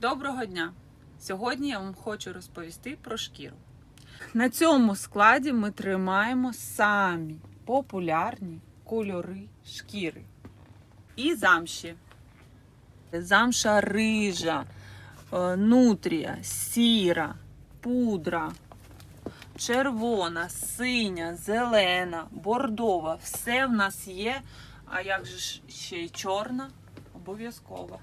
Доброго дня! Сьогодні я вам хочу розповісти про шкіру. На цьому складі ми тримаємо самі популярні кольори шкіри і замші. Замша рижа, е, нутрія, сіра, пудра, червона, синя, зелена, бордова. Все в нас є. А як же ще й чорна? Обов'язково.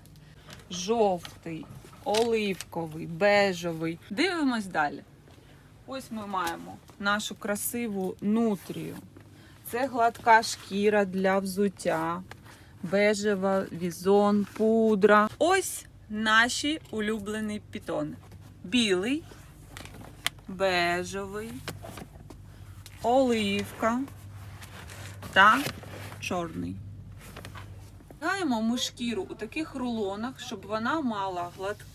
Жовтий, оливковий, бежевий. Дивимось далі. Ось ми маємо нашу красиву нутрію. Це гладка шкіра для взуття, бежева, візон, пудра. Ось наші улюблені пітони. Білий, бежевий, оливка та чорний. Гаємо ми шкіру у таких рулонах, щоб вона мала гладку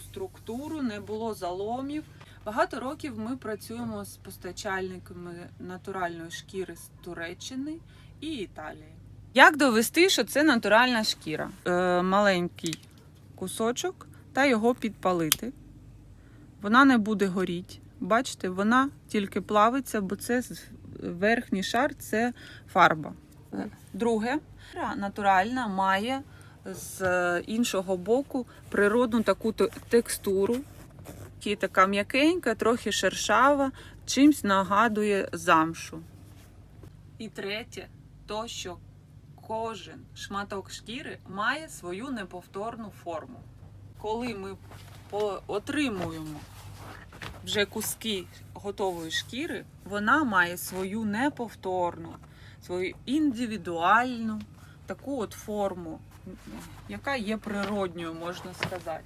структуру, не було заломів. Багато років ми працюємо з постачальниками натуральної шкіри з Туреччини і Італії. Як довести, що це натуральна шкіра? Е, маленький кусочок та його підпалити. Вона не буде горіти. Бачите, вона тільки плавиться, бо це верхній шар це фарба. Друге, натуральна має з е, іншого боку природну таку текстуру. І така м'якенька, трохи шершава, чимсь нагадує замшу. І третє, то, що кожен шматок шкіри має свою неповторну форму. Коли ми отримуємо вже куски готової шкіри, вона має свою неповторну, свою індивідуальну таку от форму, яка є природньою, можна сказати.